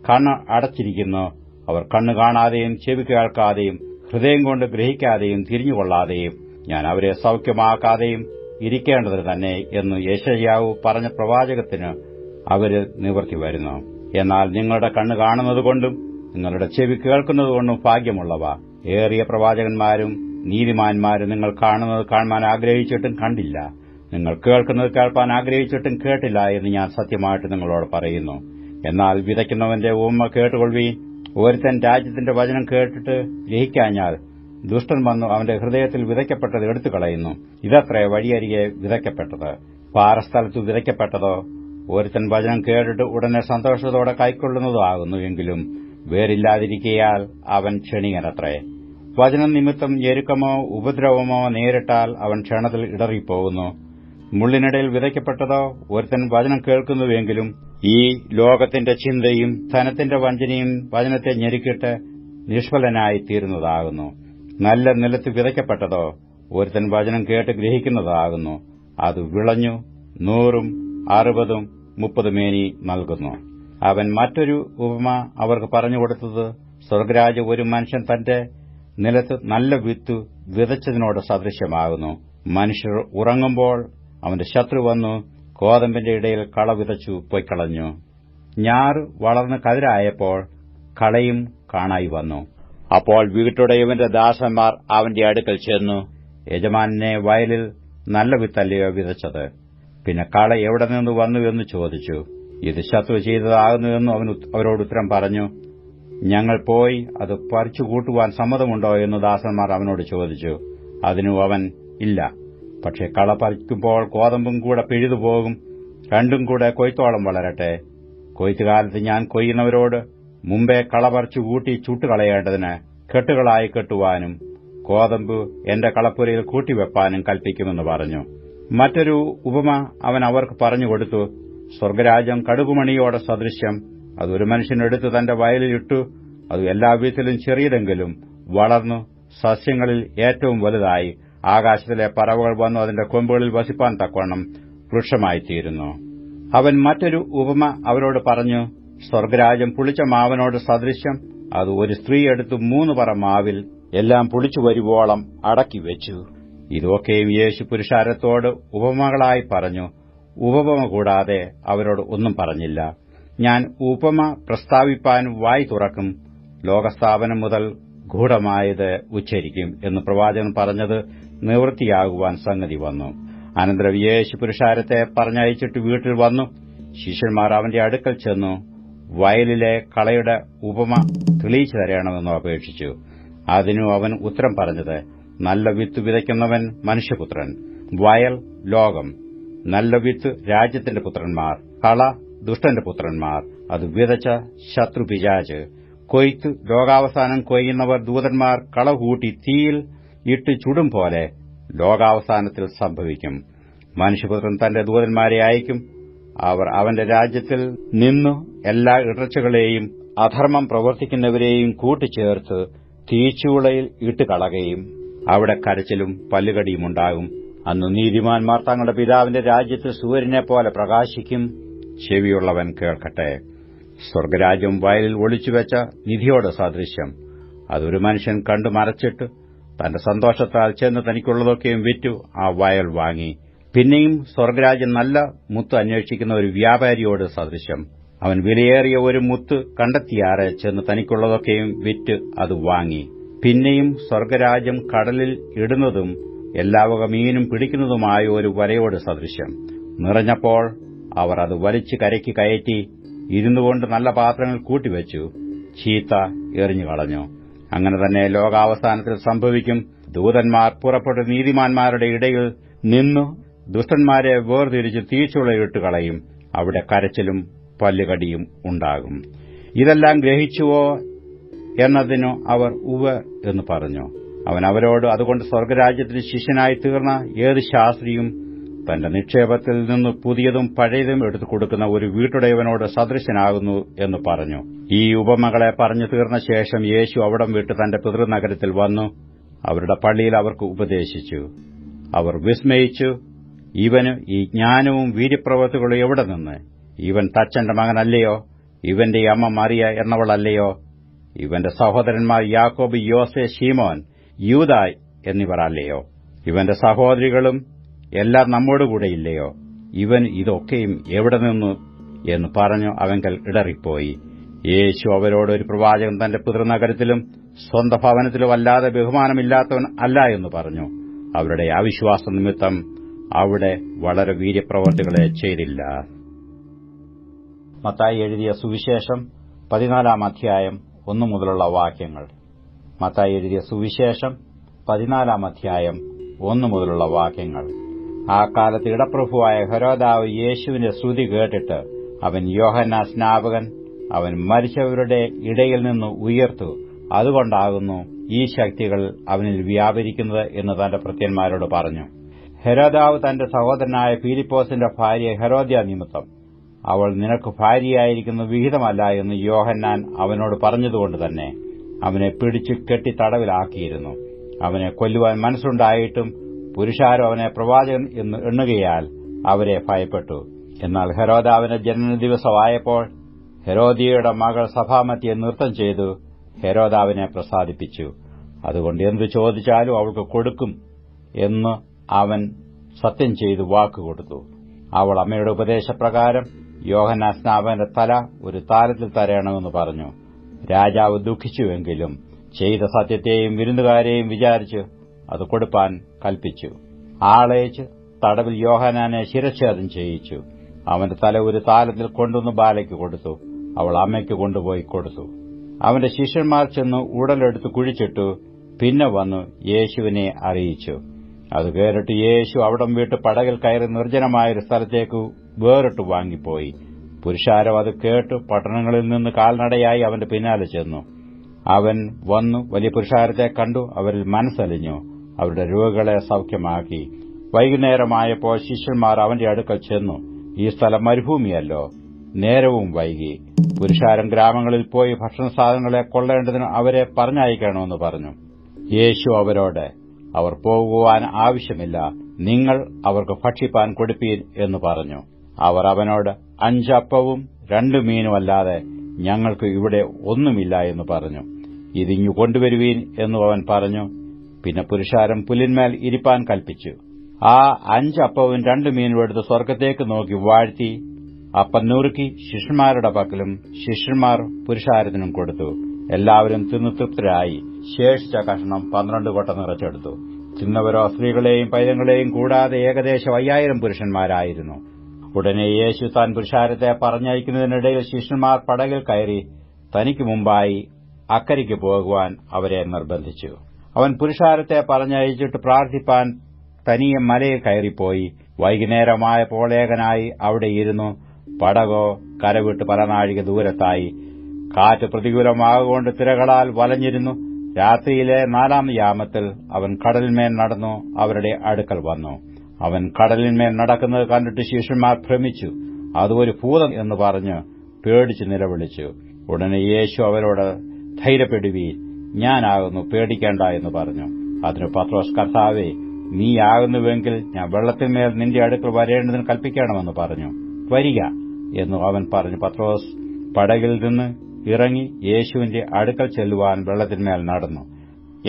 കണ്ണ് അടച്ചിരിക്കുന്നു അവർ കണ്ണു കാണാതെയും ചെവി കേൾക്കാതെയും ഹൃദയം കൊണ്ട് ഗ്രഹിക്കാതെയും തിരിഞ്ഞുകൊള്ളാതെയും ഞാൻ അവരെ സൌഖ്യമാക്കാതെയും ഇരിക്കേണ്ടത് തന്നെ എന്ന് യേശയ്യാവു പറഞ്ഞ പ്രവാചകത്തിന് അവർ നിവർത്തി വരുന്നു. എന്നാൽ നിങ്ങളുടെ കണ്ണ് കാണുന്നതുകൊണ്ടും നിങ്ങളുടെ ചെവി കേൾക്കുന്നതുകൊണ്ടും ഭാഗ്യമുള്ളവ. ഏറിയ പ്രവാചകന്മാരും നീതിമാന്മാരും നിങ്ങൾ കാണുന്നത് കാണുവാൻ ആഗ്രഹിച്ചിട്ടും കണ്ടില്ല. നിങ്ങൾ കേൾക്കുന്നത് കേൾപ്പാൻ ആഗ്രഹിച്ചിട്ടും കേട്ടില്ല എന്ന് ഞാൻ സത്യമായിട്ട് നിങ്ങളോട് പറയുന്നു. എന്നാൽ വിതയ്ക്കുന്നവന്റെ ഉമ്മ കേട്ടുകൊള്ളുവീൻ. ഒരുത്തൻ രാജ്യത്തിന്റെ വചനം കേട്ടിട്ട് ഗ്രഹിക്കാഞ്ഞാൽ ദുഷ്ടൻ വന്നു അവന്റെ ഹൃദയത്തിൽ വിതയ്ക്കപ്പെട്ടത് എടുത്തു കളയുന്നു ഇതത്രേ വഴിയരികെ വിതയ്ക്കപ്പെട്ടത്. പാറസ്ഥലത്ത് വിതയ്ക്കപ്പെട്ടതോ ഒരുത്തൻ വചനം കേട്ടിട്ട് ഉടനെ സന്തോഷത്തോടെ കൈക്കൊള്ളുന്നതാകുന്നു എങ്കിലും വേറില്ലാതിരിക്കയാൽ അവൻ ക്ഷണികനത്രേ. വചനം നിമിത്തം ഞെരുക്കമോ ഉപദ്രവമോ നേരിട്ടാൽ അവൻ ക്ഷണത്തിൽ ഇടറിപ്പോകുന്നു. മുള്ളിനിടയിൽ വിതയ്ക്കപ്പെട്ടതോ ഒരുത്തൻ വചനം കേൾക്കുന്നുവെങ്കിലും ഈ ലോകത്തിന്റെ ചിന്തയും ധനത്തിന്റെ വഞ്ചനയും വചനത്തെ ഞെരുക്കിട്ട് നിഷ്ഫലനായി തീരുന്നതാകുന്നു നല്ല നിലത്ത് വിതയ്ക്കപ്പെട്ടതോ ഒരുത്തൻ വചനം കേട്ട് ഗ്രഹിക്കുന്നതാകുന്നു. അത് വിളഞ്ഞു നൂറും അറുപതും മുപ്പതുമേനി നൽകുന്നു. അവൻ മറ്റൊരു ഉപമ അവർക്ക് പറഞ്ഞുകൊടുത്തത് സ്വർഗരാജ ഒരു മനുഷ്യൻ തന്റെ നിലത്ത് നല്ല വിത്തു വിതച്ചതിനോട് സദൃശ്യമാകുന്നു. മനുഷ്യർ ഉറങ്ങുമ്പോൾ അവന്റെ ശത്രു വന്നു കോതമ്പിന്റെ ഇടയിൽ കള വിതച്ചു പൊയ്ക്കളഞ്ഞു. ഞാറ് വളർന്ന് കതിരായപ്പോൾ കളയും കാണായി വന്നു. അപ്പോൾ വീട്ടുടയവന്റെ ദാസന്മാർ അവന്റെ അടുക്കൽ ചെന്നു. യജമാനെ വയലിൽ നല്ല വിത്തല്ലയോ വിതച്ചത്. പിന്നെ കള എവിടെ നിന്ന് വന്നു എന്ന് ചോദിച്ചു. ഇത് ശത്രു ചെയ്തതാകുന്നുവെന്നും അവൻ അവരോട് ഉത്തരം പറഞ്ഞു. ഞങ്ങൾ പോയി അത് പറിച്ചു കൂട്ടുവാൻ സമ്മതമുണ്ടോ എന്ന് ദാസന്മാർ അവനോട് ചോദിച്ചു. അതിനു അവൻ ഇല്ല. പക്ഷെ കള പറിക്കുമ്പോൾ ഗോതമ്പും കൂടെ പിഴുതുപോകും രണ്ടും കൂടെ കൊയ്ത്തോളം വളരട്ടെ. കൊയ്ത്തുകാലത്ത് ഞാൻ കൊയ്യുന്നവരോട് മുമ്പേ കള പറിച്ചു കൂട്ടി ചുട്ടുകളയേണ്ടതിന് കെട്ടുകളായി കെട്ടുവാനും കോതമ്പ് എന്റെ കളപ്പുരയിൽ കൂട്ടിവെപ്പാനും കൽപ്പിക്കുമെന്ന് പറഞ്ഞു. മറ്റൊരു ഉപമ അവൻ അവർക്ക് പറഞ്ഞുകൊടുത്തു സ്വർഗരാജ്യം കടുകുമണിയോടെ സദൃശ്യം. അത് ഒരു മനുഷ്യനെടുത്ത് തന്റെ വയലിലിട്ടു അത് എല്ലാ വീട്ടിലും ചെറിയതെങ്കിലും വളർന്നു സസ്യങ്ങളിൽ ഏറ്റവും വലുതായി. ആകാശത്തിലെ പറവുകൾ വന്നു അതിന്റെ കൊമ്പുകളിൽ വസിപ്പാൻ തക്കവണ്ണം വൃക്ഷമായിത്തീരുന്നു. അവൻ മറ്റൊരു ഉപമ അവരോട് പറഞ്ഞു സ്വർഗരാജ്യം പുളിച്ച മാവനോട് സദൃശ്യം. അത് ഒരു സ്ത്രീ എടുത്തു മൂന്ന് പറ മാവിൽ എല്ലാം പുളിച്ചു വരുവോളം അടക്കിവെച്ചു ഇതൊക്കെയും യേശു പുരുഷാരത്തോട് ഉപമകളായി പറഞ്ഞു. ഉപമ കൂടാതെ അവരോട് ഒന്നും പറഞ്ഞില്ല. ഞാൻ ഉപമ പ്രസ്താവിപ്പാൻ വായി തുറക്കും. ലോകസ്ഥാപനം മുതൽ ഗൂഢമായത് ഉച്ചരിക്കും എന്ന് പ്രവാചകൻ പറഞ്ഞത് നിവൃത്തിയാകുവാൻ സംഗതി വന്നു. അനന്തരം യേശു പുരുഷാരത്തെ പറഞ്ഞയച്ചിട്ട് വീട്ടിൽ വന്നു. ശിഷ്യന്മാർ അവന്റെ അടുക്കൽ ചെന്നു. വയലിലെ കളയുടെ ഉപമ തെളിയിച്ചു തരണമെന്ന് അപേക്ഷിച്ചു. അതിനു അവൻ ഉത്തരം പറഞ്ഞത് നല്ല വിത്ത് വിതയ്ക്കുന്നവൻ മനുഷ്യപുത്രൻ വയൽ ലോകം. നല്ല വിത്ത് രാജ്യത്തിന്റെ പുത്രന്മാർ കള ദുഷ്ടന്റെ പുത്രന്മാർ. അത് വിതച്ച ശത്രു പിജാജ് കൊയ്ത്ത് ലോകാവസാനം കൊയ്യുന്നവർ ദൂതന്മാർ കള കൂട്ടി തീയിൽ ഇട്ട് ചുടും പോലെ ലോകാവസാനത്തിൽ സംഭവിക്കും. മനുഷ്യപുത്രൻ തന്റെ ദൂതന്മാരെ അയക്കും. അവർ അവന്റെ രാജ്യത്തിൽ നിന്നു എല്ലാ ഇടർച്ചകളെയും അധർമ്മം പ്രവർത്തിക്കുന്നവരെയും കൂട്ടിച്ചേർത്ത് തീച്ചുളയിൽ ഇട്ടുകളകയും അവിടെ കരച്ചിലും പല്ലുകടിയും ഉണ്ടാകും. അന്ന് നീതിമാന്മാർ തങ്ങളുടെ പിതാവിന്റെ രാജ്യത്ത് സൂര്യനെ പോലെ പ്രകാശിക്കും. ചെവിയുള്ളവൻ കേൾക്കട്ടെ. സ്വർഗരാജ്യം വയലിൽ ഒളിച്ചുവെച്ച നിധിയോട് സദൃശ്യം. അതൊരു മനുഷ്യൻ കണ്ടു മറച്ചിട്ട് തന്റെ സന്തോഷത്താൽ ചെന്ന് തനിക്കുള്ളതൊക്കെയും വിറ്റു ആ വയൽ വാങ്ങി. പിന്നെയും സ്വർഗരാജ്യം നല്ല മുത്ത് അന്വേഷിക്കുന്ന ഒരു വ്യാപാരിയോട് സദൃശ്യം. അവൻ വിലയേറിയ ഒരു മുത്ത് കണ്ടെത്തിയാറെ ചെന്ന് തനിക്കുള്ളതൊക്കെയും വിറ്റ് അത് വാങ്ങി. പിന്നെയും സ്വർഗരാജ്യം കടലിൽ ഇടുന്നതും എല്ലാവക മീനും പിടിക്കുന്നതുമായ ഒരു വലയോട് സദൃശ്യം. നിറഞ്ഞപ്പോൾ അവർ അത് വലിച്ചു കരയ്ക്ക് കയറ്റി ഇരുന്നുകൊണ്ട് നല്ല പാത്രങ്ങൾ കൂട്ടിവെച്ചു ചീത്ത എറിഞ്ഞു കളഞ്ഞു അങ്ങനെ തന്നെ ലോകാവസാനത്തിൽ സംഭവിക്കും. ദൂതന്മാർ പുറപ്പെട്ട നീതിമാന്മാരുടെ ഇടയിൽ നിന്നു ദുഷ്ടന്മാരെ വേർതിരിച്ച് തീച്ചുളയിട്ട് കളയും. അവിടെ കരച്ചിലും പല്ലുകടിയും ഉണ്ടാകും. ഇതെല്ലാം ഗ്രഹിച്ചുവോ എന്നതിനു അവർ ഉവ എന്ന് പറഞ്ഞു. അവൻ അവരോട് അതുകൊണ്ട് സ്വർഗരാജ്യത്തിന് ശിഷ്യനായി തീർന്ന ഏത് ശാസ്ത്രിയും തന്റെ നിക്ഷേപത്തിൽ നിന്ന് പുതിയതും പഴയതും എടുത്തു കൊടുക്കുന്ന ഒരു വീട്ടുടയവനോട് സദൃശനാകുന്നു എന്ന് പറഞ്ഞു. ഈ ഉപമകളെ പറഞ്ഞു തീർന്ന ശേഷം യേശു അവിടം വിട്ട് തന്റെ പിതൃനഗരത്തിൽ വന്നു. അവരുടെ പള്ളിയിൽ അവർക്ക് ഉപദേശിച്ചു. അവർ വിസ്മയിച്ചു. ഇവന് ഈ ജ്ഞാനവും വീര്യപ്രവൃത്തികളും എവിടെ നിന്ന്? ഇവൻ തച്ചന്റെ മകനല്ലയോ? ഇവന്റെ അമ്മ മറിയ എന്നവളല്ലയോ? ഇവന്റെ സഹോദരന്മാർ യാക്കോബ് യോസെ ഷീമോൻ യൂതായ് എന്നിവർ അല്ലയോ ഇവന്റെ സഹോദരികളും എല്ലാം നമ്മോടുകൂടെയില്ലയോ ഇവൻ ഇതൊക്കെയും എവിടെ നിന്നു? എന്ന് പറഞ്ഞു അവങ്കൽ ഇടറിപ്പോയി. യേശു അവരോട് ഒരു പ്രവാചകൻ തന്റെ പിതൃനഗരത്തിലും സ്വന്ത ഭവനത്തിലും അല്ലാതെ ബഹുമാനമില്ലാത്തവൻ അല്ല എന്ന് പറഞ്ഞു. അവരുടെ അവിശ്വാസ നിമിത്തം അവിടെ വളരെ വീര്യപ്രവർത്തികളെ ചെയ്തില്ല. മത്തായി എഴുതിയ സുവിശേഷം പതിനാലാം അധ്യായം ഒന്നു മുതലുള്ള വാക്യങ്ങൾ. മത്തായി എഴുതിയ സുവിശേഷം പതിനാലാം അധ്യായം ഒന്നു മുതലുള്ള വാക്യങ്ങൾ. ആ കാലത്ത് ഇടപ്രഭുവായ ഹരോദാവ് യേശുവിന്റെ ശ്രുതി കേട്ടിട്ട് അവൻ യോഹന്ന സ്നാപകൻ അവൻ മരിച്ചവരുടെ ഇടയിൽ നിന്ന് ഉയർത്തു. അതുകൊണ്ടാകുന്നു ഈ ശക്തികൾ അവനിൽ വ്യാപരിക്കുന്നത് എന്ന് തന്റെ ഭൃത്യന്മാരോട് പറഞ്ഞു. ഹെരോദാവ് തന്റെ സഹോദരനായ ഫിലിപ്പോസിന്റെ ഭാര്യ ഹെരോദ്യ നിമിത്തം അവൾ നിനക്ക് ഭാര്യയായിരിക്കുന്നു വിഹിതമല്ല എന്ന് യോഹന്നാൻ അവനോട് പറഞ്ഞതുകൊണ്ട് തന്നെ അവനെ പിടിച്ചു കെട്ടി തടവിലാക്കിയിരുന്നു. അവനെ കൊല്ലുവാൻ മനസ്സുണ്ടായിട്ടും പുരുഷാരം അവനെ പ്രവാചകൻ എന്ന് എണ്ണുകയാൽ അവരെ ഭയപ്പെട്ടു. എന്നാൽ ഹെരോദാവിന്റെ ജനന ദിവസമായപ്പോൾ ഹെരോദിയയുടെ മകൾ സഭാമത്തിയെ നൃത്തം ചെയ്തു ഹെരോദാവിനെ പ്രസാദിപ്പിച്ചു. അതുകൊണ്ട് എന്തു ചോദിച്ചാലും അവൾക്ക് കൊടുക്കും എന്ന് അവൻ സത്യം ചെയ്തു വാക്കുകൊടുത്തു അവൾ അമ്മയുടെ ഉപദേശപ്രകാരം യോഹനാസ്നാവന്റെ തല ഒരു താരത്തിൽ തരയണമെന്ന് പറഞ്ഞു. രാജാവ് ദുഃഖിച്ചുവെങ്കിലും ചെയ്ത സത്യത്തെയും വിരുന്നുകാരെയും വിചാരിച്ച് അത് കൊടുപ്പാൻ കൽപ്പിച്ചു. ആളയച്ച് തടവിൽ യോഹനാനെ ശിരച്ഛേദം ചെയ്യിച്ചു. അവന്റെ തല ഒരു താലത്തിൽ കൊണ്ടുവന്ന് ബാലയ്ക്ക് കൊടുത്തു. അവൾ അമ്മയ്ക്ക് കൊണ്ടുപോയി കൊടുത്തു. അവന്റെ ശിഷ്യന്മാർ ചെന്ന് ഉടലെടുത്ത് കുഴിച്ചിട്ടു. പിന്നെ വന്നു യേശുവിനെ അറിയിച്ചു. അത് കേറിട്ട് യേശു അവിടം വീട്ട് പടകിൽ കയറി നിർജനമായൊരു സ്ഥലത്തേക്ക് വേറിട്ട് വാങ്ങിപ്പോയി. പുരുഷാരം അത് കേട്ട് പട്ടണങ്ങളിൽ നിന്ന് കാൽനടയായി അവന്റെ പിന്നാലെ ചെന്നു. അവൻ വന്നു വലിയ പുരുഷാരത്തെ കണ്ടു. അവരിൽ മനസ്സലിഞ്ഞു. അവരുടെ രോഗികളെ സൌഖ്യമാക്കി. വൈകുന്നേരമായപ്പോൾ ശിഷ്യന്മാർ അവന്റെ അടുക്കൽ ചെന്നു. ഈ സ്ഥലം മരുഭൂമിയല്ലോ. നേരവും വൈകി. പുരുഷാരം ഗ്രാമങ്ങളിൽ പോയി ഭക്ഷണ സാധനങ്ങളെ കൊള്ളേണ്ടതിന് അവരെ പറഞ്ഞയക്കണമെന്ന് പറഞ്ഞു. യേശു അവരോട് അവർ പോകുവാൻ ആവശ്യമില്ല. നിങ്ങൾ അവർക്ക് ഭക്ഷിപ്പാൻ കൊടുപ്പീൻ എന്ന് പറഞ്ഞു. അവർ അവനോട് അഞ്ചപ്പവും രണ്ടു മീനുമല്ലാതെ ഞങ്ങൾക്ക് ഇവിടെ ഒന്നുമില്ല എന്ന് പറഞ്ഞു. ഇതിങ്ങു കൊണ്ടുവരുവീൻ എന്നു അവൻ പറഞ്ഞു. പിന്നെ പുരുഷാരം പുലിന്മേൽ ഇരിപ്പാൻ കൽപ്പിച്ചു. ആ അഞ്ചപ്പവും രണ്ടു മീനും എടുത്ത് സ്വർഗത്തേക്ക് നോക്കി വാഴ്ത്തി അപ്പം നുറുക്കി ശിഷ്യന്മാരുടെ പക്കലും ശിഷ്യന്മാർ പുരുഷാരത്തിനും കൊടുത്തു. എല്ലാവരും തിന്നു തൃപ്തരായി. ശേഷിച്ച കഷണം പന്ത്രണ്ട് കൊട്ട നിറച്ചെടുത്തു. തിന്നവരോ സ്ത്രീകളെയും പൈതങ്ങളെയും കൂടാതെ ഏകദേശം അയ്യായിരം പുരുഷന്മാരായിരുന്നു. ഉടനെ യേശു താൻ പുരുഷാരത്തെ പറഞ്ഞയക്കുന്നതിനിടയിൽ ശിഷ്യന്മാർ പടകിൽ കയറി തനിക്ക് മുമ്പായി അക്കരയ്ക്ക് പോകുവാൻ അവരെ നിർബന്ധിച്ചു. അവൻ പുരുഷാരത്തെ പറഞ്ഞയച്ചിട്ട് പ്രാർത്ഥിപ്പാൻ തനിയെ മലയിൽ കയറിപ്പോയി. വൈകുന്നേരമായ ഏകനായി അവിടെ ഇരുന്നു. പടകോ കരവിട്ട് പലനാഴിക ദൂരത്തായി. കാറ്റ് പ്രതികൂലമാകൊണ്ട് തിരകളാൽ വലഞ്ഞിരുന്നു. രാത്രിയിലെ നാലാം യാമത്തിൽ അവൻ കടലിന്മേൽ നടന്നു. അവരുടെ അടുക്കൽ വന്നു. അവൻ കടലിന്മേൽ നടക്കുന്നത് കണ്ടിട്ട് ശിഷ്യന്മാർ ഭ്രമിച്ചു. അതൊരു ഭൂതം എന്ന് പറഞ്ഞ് പേടിച്ച് നിലവിളിച്ചു. ഉടനെ യേശു അവരോട് ധൈര്യപ്പെടുവീൻ. ഞാനാകുന്നു പേടിക്കേണ്ട എന്ന് പറഞ്ഞു. അതിന് പത്രോസ് കർത്താവെ നീയാകുന്നുവെങ്കിൽ ഞാൻ വെള്ളത്തിന്മേൽ നിന്റെ അടുക്കൽ വരേണ്ടതിന് കൽപ്പിക്കണമെന്ന് പറഞ്ഞു. വരിക എന്നു അവൻ പറഞ്ഞു. പത്രോസ് പടകിൽ നിന്ന് ഇറങ്ങി യേശുവിന്റെ അടുക്കൽ ചെല്ലുവാൻ വെള്ളത്തിന്മേൽ നടന്നു.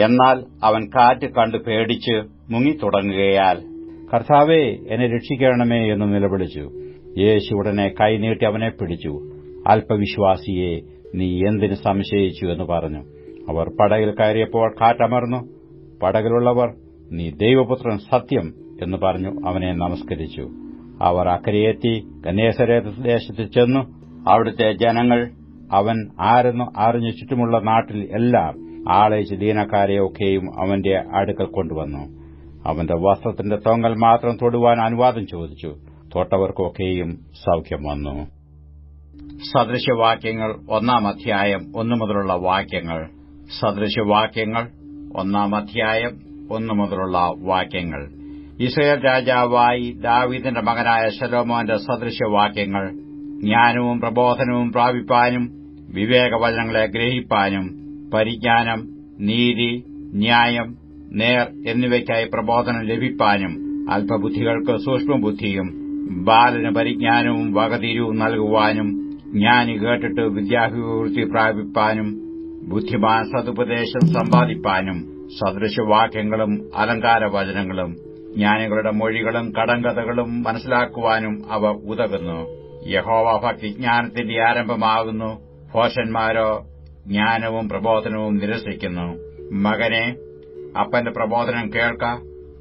എന്നാൽ അവൻ കാറ്റ് കണ്ടു പേടിച്ച് മുങ്ങിത്തുടങ്ങുകയാൽ കർത്താവേ എന്നെ രക്ഷിക്കണമേ എന്ന് നിലവിളിച്ചു. യേശു ഉടനെ കൈനീട്ടി അവനെ പിടിച്ചു. അല്പവിശ്വാസിയെ നീ എന്തിന് സംശയിച്ചു? എന്ന് പറഞ്ഞു. അവർ പടകിൽ കയറിയപ്പോൾ കാറ്റമർന്നു. പടകിലുള്ളവർ നീ ദൈവപുത്രൻ സത്യം എന്ന് പറഞ്ഞു അവനെ നമസ്കരിച്ചു. അവർ അക്കരയെത്തി ഗന്നേസരേ ദേശത്ത് ചെന്നു. അവിടുത്തെ ജനങ്ങൾ അവൻ ആരെന്നു അറിഞ്ഞു ചുറ്റുമുള്ള നാട്ടിൽ എല്ലാം ആളയച്ച് ദീനക്കാരെയൊക്കെയും അവന്റെ അടുക്കൽ കൊണ്ടുവന്നു. അവന്റെ വസ്ത്രത്തിന്റെ തൊങ്ങൽ മാത്രം തൊടുവാൻ അനുവാദം ചോദിച്ചു. തൊട്ടവർക്കൊക്കെയും സൌഖ്യം വന്നു. സദൃശവാക്യങ്ങൾ ഒന്നാം അധ്യായം ഒന്നു മുതലുള്ള വാക്യങ്ങൾ. സദൃശവാക്യങ്ങൾ ഒന്നാം അധ്യായം ഒന്നു മുതലുള്ള വാക്യങ്ങൾ. ഇസ്രയേൽ രാജാവായി ദാവീദിന്റെ മകനായ ശലോമോന്റെ സദൃശവാക്യങ്ങൾ ജ്ഞാനവും പ്രബോധനവും പ്രാപിപ്പാനും വിവേകവചനങ്ങളെ ഗ്രഹിപ്പാനും പരിജ്ഞാനം നീതി ന്യായം നേർ എന്നിവയ്ക്കായി പ്രബോധനം ലഭിപ്പാനും അല്പബുദ്ധികൾക്ക് സൂക്ഷ്മബുദ്ധിയും ബാലന് പരിജ്ഞാനവും വകതിരിവും നൽകുവാനും ജ്ഞാനി കേട്ടിട്ട് വിദ്യാഭിവൃത്തി പ്രാപിപ്പാനും ബുദ്ധിമാൻ സതുപദേശം സമ്പാദിപ്പാനും സദൃശവാക്യങ്ങളും അലങ്കാരവചനങ്ങളും ജ്ഞാനികളുടെ മൊഴികളും കടങ്കഥകളും മനസ്സിലാക്കുവാനും അവ ഉതകുന്നു. യഹോവ ഭക്തി ജ്ഞാനത്തിന്റെ ആരംഭമാകുന്നു. ഭോഷന്മാരോ ജ്ഞാനവും പ്രബോധനവും നിരസിക്കുന്നു. മകനെ അപ്പന്റെ പ്രബോധനം കേൾക്ക.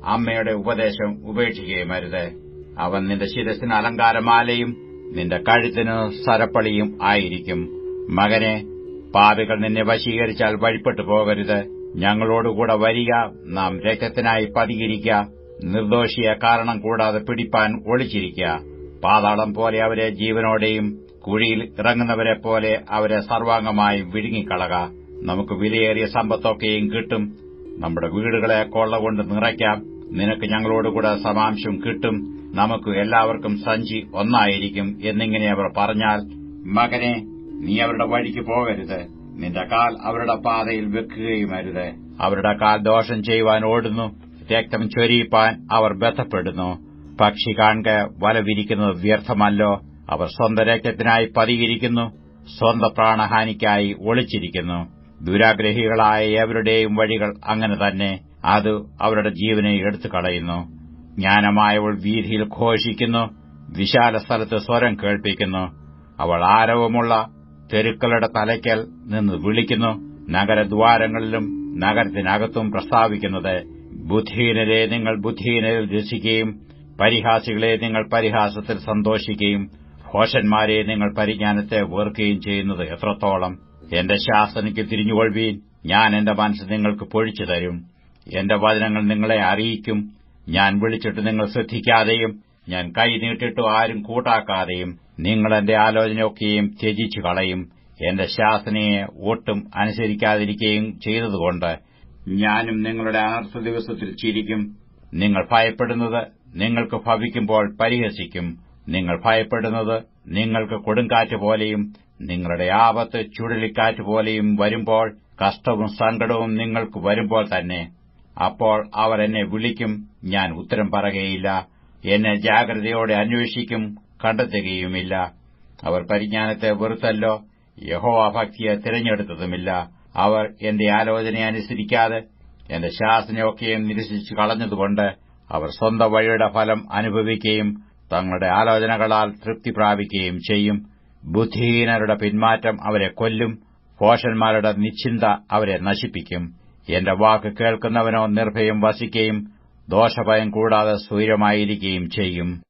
അമ്മയുടെ ഉപദേശം ഉപേക്ഷിക്കുകയും അരുത്. അവൻ നിന്റെ ശിരസിന് അലങ്കാരമാലയും നിന്റെ കഴുത്തിന് സരപ്പളിയും ആയിരിക്കും. മകനെ പാപികൾ നിന്നെ വശീകരിച്ചാൽ വഴിപ്പെട്ടു പോകരുത്. ഞങ്ങളോടുകൂടെ വരിക നാം രക്തത്തിനായി പതികരിക്കുക നിർദോഷിയെ കാരണം കൂടാതെ പിടിപ്പാൻ ഒളിച്ചിരിക്കുക. പാതാളം പോലെ അവരെ ജീവനോടെയും കുഴിയിൽ ഇറങ്ങുന്നവരെ പോലെ അവരെ സർവാംഗമായും വിഴുങ്ങിക്കളക. നമുക്ക് വിലയേറിയ സമ്പത്തൊക്കെയും കിട്ടും. നമ്മുടെ വീടുകളെ കൊള്ള കൊണ്ട് നിറയ്ക്കാം. നിനക്ക് ഞങ്ങളോടുകൂടെ സമാംശം കിട്ടും. നമുക്ക് എല്ലാവർക്കും സഞ്ചി ഒന്നായിരിക്കും എന്നിങ്ങനെ അവർ പറഞ്ഞാൽ മകനെ നീ അവരുടെ വഴിക്ക് പോകരുത്. നിന്റെ കാൽ അവരുടെ പാതയിൽ വെക്കുകയും അരുത്. അവരുടെ കാൽ ദോഷം ചെയ്യുവാൻ ഓടുന്നു രക്തം ചൊരിയിപ്പാൻ അവർ ബന്ധപ്പെടുന്നു. പക്ഷി കാണുക വല വിരിക്കുന്നത് വ്യർത്ഥമല്ലോ. അവർ സ്വന്തം രക്തത്തിനായി പതിയിരിക്കുന്നു സ്വന്തം പ്രാണഹാനിക്കായി ഒളിച്ചിരിക്കുന്നു. ദുരാഗ്രഹികളായ എവരുടെയും വഴികൾ അങ്ങനെ തന്നെ. അത് അവരുടെ ജീവനെ എടുത്തു കളയുന്നു ജ്ഞാനമായവൾ വീതിയിൽ ഘോഷിക്കുന്നു വിശാല സ്ഥലത്ത് സ്വരം കേൾപ്പിക്കുന്നു. അവൾ ആരവമുള്ള തെരുക്കളുടെ തലയ്ക്കൽ നിന്ന് വിളിക്കുന്നു. നഗരദ്വാരങ്ങളിലും നഗരത്തിനകത്തും പ്രസ്താവിക്കുന്നത് ബുദ്ധിഹീനരെ നിങ്ങൾ ബുദ്ധിഹീനരിൽ രസിക്കുകയും പരിഹാസികളെ നിങ്ങൾ പരിഹാസത്തിൽ സന്തോഷിക്കുകയും ഭോഷന്മാരെ നിങ്ങൾ പരിജ്ഞാനത്തെ വേർക്കുകയും ചെയ്യുന്നത് എത്രത്തോളം? എന്റെ ശാസനയ്ക്ക് തിരിഞ്ഞുകൊള്ളുവീൻ. ഞാൻ എന്റെ മനസ്സ് നിങ്ങൾക്ക് പൊഴിച്ചു തരും. എന്റെ വചനങ്ങൾ നിങ്ങളെ അറിയിക്കും. ഞാൻ വിളിച്ചിട്ട് നിങ്ങൾ ശ്രദ്ധിക്കാതെയും ഞാൻ കൈ നീട്ടിട്ട് ആരും കൂട്ടാക്കാതെയും നിങ്ങൾ എന്റെ ആലോചനയൊക്കെയും ത്യജിച്ചു കളയും. എന്റെ ശാസനയെ ഒട്ടും അനുസരിക്കാതിരിക്കുകയും ചെയ്തതുകൊണ്ട് ഞാനും നിങ്ങളുടെ അനർത്ഥ ദിവസത്തിൽ ചിരിക്കും. നിങ്ങൾ ഭയപ്പെടുന്നത് നിങ്ങൾക്ക് ഭവിക്കുമ്പോൾ പരിഹസിക്കും. നിങ്ങൾ ഭയപ്പെടുന്നത് നിങ്ങൾക്ക് കൊടുങ്കാറ്റ് പോലെയും നിങ്ങളുടെ ആപത്ത് ചുഴലിക്കാറ്റ് പോലെയും വരുമ്പോൾ കഷ്ടവും സങ്കടവും നിങ്ങൾക്ക് വരുമ്പോൾ തന്നെ. അപ്പോൾ അവർ എന്നെ വിളിക്കും. ഞാൻ ഉത്തരം പറയുകയില്ല. എന്നെ ജാഗ്രതയോടെ അന്വേഷിക്കും. കണ്ടെത്തുകയുമില്ല. അവർ പരിജ്ഞാനത്തെ വെറുത്തല്ലോ യഹോവാഭക്തിയെ തിരഞ്ഞെടുത്തതുമില്ല. അവർ എന്റെ ആലോചന അനുസരിക്കാതെ എന്റെ ശാസനയൊക്കെയും നിരസിച്ചു കളഞ്ഞതുകൊണ്ട് അവർ സ്വന്തം വഴിയുടെ ഫലം അനുഭവിക്കുകയും തങ്ങളുടെ ആലോചനകളാൽ തൃപ്തി പ്രാപിക്കുകയും ചെയ്യും. ബുദ്ധിഹീനരുടെ പിന്മാറ്റം അവരെ കൊല്ലും പോഷന്മാരുടെ നിശ്ചിന്ത അവരെ നശിപ്പിക്കും. എന്റെ വാക്ക് കേൾക്കുന്നവനോ നിർഭയം വസിക്കുകയും ദോഷഭയം കൂടാതെ സ്ഥൂരമായിരിക്കുകയും ചെയ്യും.